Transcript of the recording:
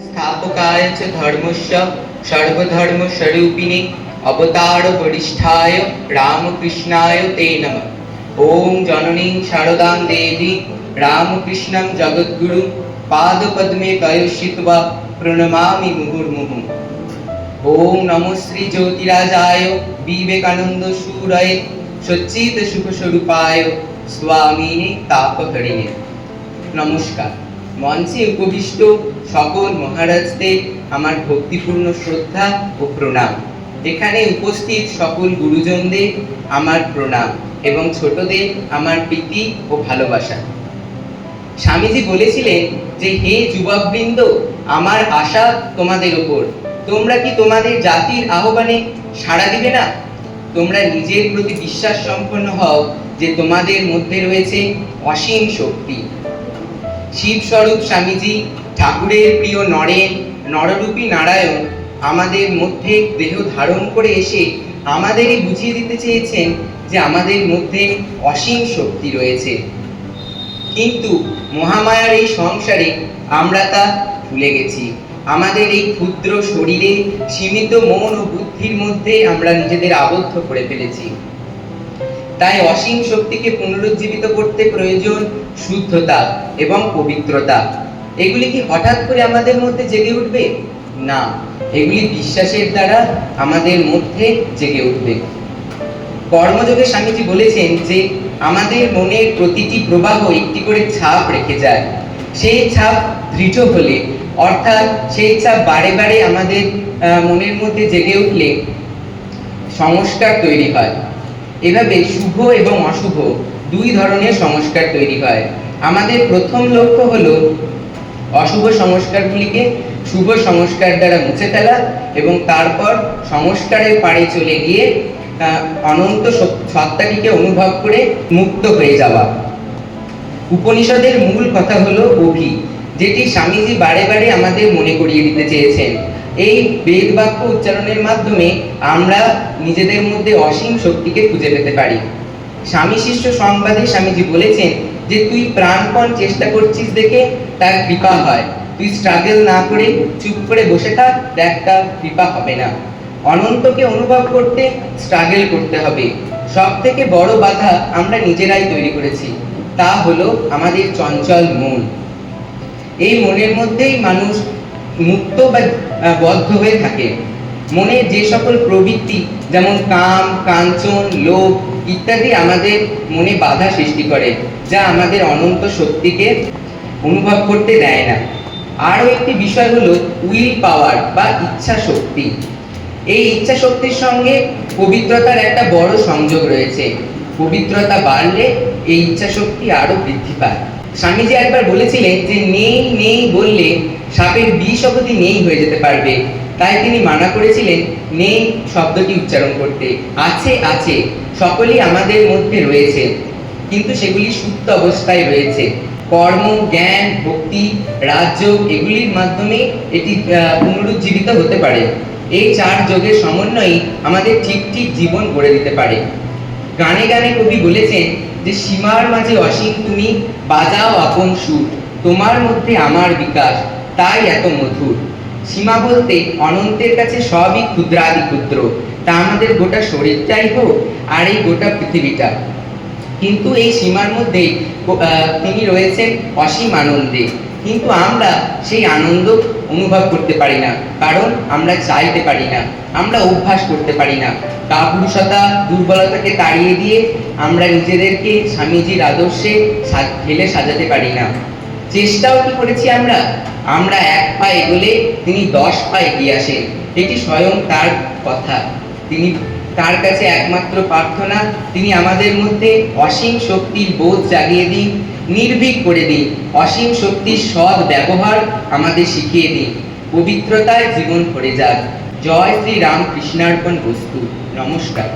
স্থাপকায় চ ধর্মস্য সর্বধর্মস্বরূপিণে অবতার বরিষ্ঠায় রামকৃষ্ণায় তে নম ওম জননী শারদাং দেবী রামকৃষ্ণম জগদ্গুরু পাদপদ্মে কয়োষিত্বা প্রণমামি মুহুর্মুহু ওম নমো শ্রী জ্যোতিরাজায় বিবেকানন্দ সুরয়ে সচ্চিত সুখস্বরূপায় স্বামিনী তাপহরিণে নমস্কার মঞ্চে উপবিষ্ট সকল মহারাজদের আমার ভক্তিপূর্ণ শ্রদ্ধা ও প্রণাম। এখানে উপস্থিত সকল গুরুজনদের আমার প্রণাম এবং ছোটদের আমার প্রীতি ও ভালোবাসা। স্বামীজি বলেছিলেন যে, হে যুবকবৃন্দ, আমার আশা তোমাদের ওপর। তোমরা কি তোমাদের জাতির আহ্বানে সাড়া দিবে না? তোমরা নিজের প্রতি বিশ্বাস সম্পন্ন হও যে তোমাদের মধ্যে রয়েছে অসীম শক্তি। শিব স্বরূপ স্বামীজি, ঠাকুরের প্রিয় নরেন, নররূপী নারায়ণ, আমাদের মধ্যে দেহ ধারণ করে এসে আমাদেরই বুঝিয়ে দিতে চেয়েছেন যে আমাদের মধ্যে অসীম শক্তি রয়েছে। কিন্তু মহামায়ার এই সংসারে আমরা তা ভুলে গেছি। আমাদের এই ক্ষুদ্র শরীরে সীমিত মন ও বুদ্ধির মধ্যে আমরা নিজেদের আবদ্ধ করে ফেলেছি। তাই অসীম শক্তিকে পুনরুজ্জীবিত করতে প্রয়োজন শুদ্ধতা এবং পবিত্রতা। এগুলি কি হঠাৎ করে আমাদের মধ্যে জেগে উঠবে? না, এগুলি বিশ্বাসের দ্বারা আমাদের মধ্যে জেগে উঠবে। কর্মযোগে স্বামীজি বলেছেন যে, আমাদের মনের প্রতিটি প্রবাহ একটি করে ছাপ রেখে যায়। সেই ছাপ দৃঢ় হলে, অর্থাৎ সেই ছাপ বারে বারে আমাদের মনের মধ্যে জেগে উঠলে, সংস্কার তৈরি হয়। এভাবে শুভ এবং অশুভ দুই ধরনের সংস্কার তৈরি হয়। আমাদের প্রথম লক্ষ্য হলো অশুভ সংস্কারগুলিকে শুভ সংস্কার দ্বারা মুছে ফেলা এবং তারপর সংস্কারের পাড়ে চলে গিয়ে অনন্ত সত্তাটিকে অনুভব করে মুক্ত হয়ে যাওয়া। উপনিষদের মূল কথা হলো অভি, যেটি স্বামীজি বারে বারে আমাদের মনে করিয়ে দিতে চেয়েছেন। এই বেদ বাক্য উচ্চারণের মাধ্যমে আমরা নিজেদের মধ্যে অসীম শক্তিকে খুঁজে পেতে পারি। স্বামী শিষ্য সংবাদে স্বামীজি বলেছেন যে, তুই প্রাণপণ চেষ্টা করছিস দেখে তার কৃপা হয়। তুই স্ট্রাগল না করে চুপ করে বসে থাক, দেখ তার কৃপা হবে না। অনন্তকে অনুভব করতে স্ট্রাগল করতে হবে। সব থেকে বড় বাধা আমরা নিজেরাই তৈরি করেছি। তা হলো আমাদের চঞ্চল মন। এই মনের মধ্যেই মানুষ মুক্ত বা বদ্ধ হয়ে থাকে। মনে যে সকল প্রবৃত্তি, যেমন কাম, কাঞ্চন, লোভ ইত্যাদি আমাদের মনে বাধা সৃষ্টি করে, যা আমাদের অনন্ত শক্তিকে অনুভব করতে দেয় না। আরও একটি বিষয় হলো উইল পাওয়ার বা ইচ্ছা শক্তি। এই ইচ্ছা শক্তির সঙ্গে পবিত্রতার একটা বড় সংযোগ রয়েছে। পবিত্রতা বাড়লে এই ইচ্ছা শক্তি আরও বৃদ্ধি পায়। স্বামীজি একবার বলেছিলেন যে, নেই নেই বললে সাপের বিষ অবধি নেই হয়ে যেতে পারবে। তাই তিনি মানা করেছিলেন, নেই শব্দটি উচ্চারণ করতে। আছে আছে, সকলেই আমাদের মধ্যে রয়েছে, কিন্তু সেগুলি সুপ্ত অবস্থায় রয়েছে। কর্ম, জ্ঞান, ভক্তি, রাজ্য, এগুলির মাধ্যমে এটি পুনরুজ্জীবিত হতে পারে। এই চার যোগের সমন্বয়ই আমাদের ঠিক ঠিক জীবন গড়ে দিতে পারে। গানে গানে কবি বলেছেন যে সীমার মাঝে অসীম তুমি, বাজাও আপন সুর। তোমার মধ্যে আমার বিকাশ, তাই এত মধুর। সীমা বলতে অনন্তের কাছে সবই ক্ষুদ্রাদি ক্ষুদ্র তা আমাদের গোটা শরীরটাই হোক, আর এই গোটা পৃথিবীটা। কিন্তু এই সীমার মধ্যে তিনি রয়েছেন অসীম আনন্দে। কিন্তু আমরা সেই আনন্দ অনুভব করতে পারি না, কারণ আমরা চাইতে পারি না, আমরা অভ্যাস করতে পারি না। কাপুরুষতা, দুর্বলতাকে তাড়িয়ে দিয়ে আমরা নিজেদেরকে স্বামীজির আদর্শে ঢেলে সাজাতে পারি না। চেষ্টাও কি করেছি আমরা? আমরা এক পা এগোলে তিনি দশ পা এগিয়ে আসেন এটি স্বয়ং তার কথা। তিনি তার কাছে একমাত্র প্রার্থনা, তিনি আমাদের মধ্যে অসীম শক্তির বোধ জাগিয়ে দিন, নির্ভীক করে দিন, অসীম শক্তির সৎ ব্যবহার আমাদের শিখিয়ে দিন, পবিত্রতায় জীবন ভরে যাক। জয় শ্রী রামকৃষ্ণার্পণ বস্তু। নমস্কার।